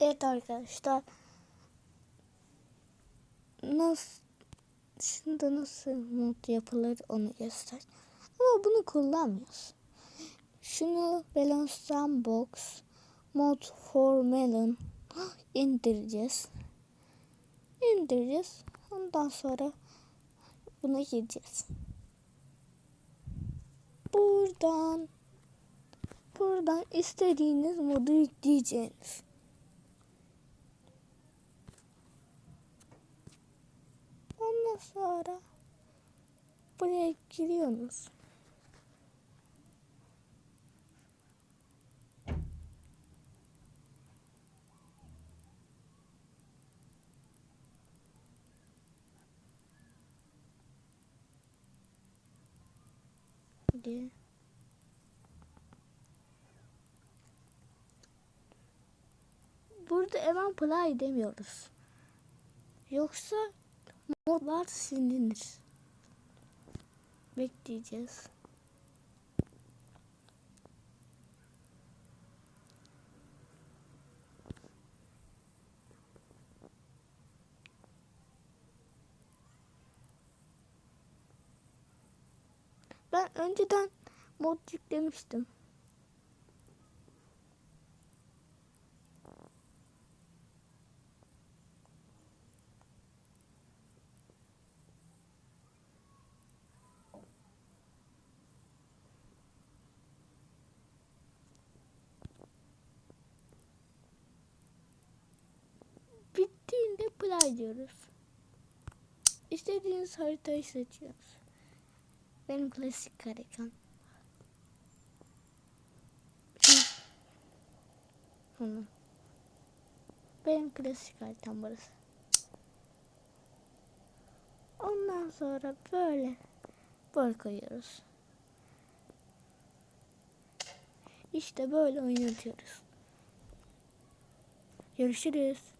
Evet arkadaşlar. Nasıl şimdi nasıl mod yapılır onu göster. Ama bunu kullanmıyoruz. Şunu Balance Sandbox Mod for Melon indireceğiz. İndireceğiz. Ondan sonra buna gireceğiz. Buradan buradan istediğiniz modu yükleyeceğiniz. Ondan sonra buraya giriyorsunuz. diye. Burada hemen play demiyoruz. Yoksa modlar silinir. Bekleyeceğiz. Ben önceden mod yüklemiştim. Play diyoruz. İstediğiniz haritayı seçiyoruz. Benim klasik haritam. Bunu. Benim klasik haritam burası. Ondan sonra böyle böyle koyuyoruz. İşte böyle oynatıyoruz. Görüşürüz.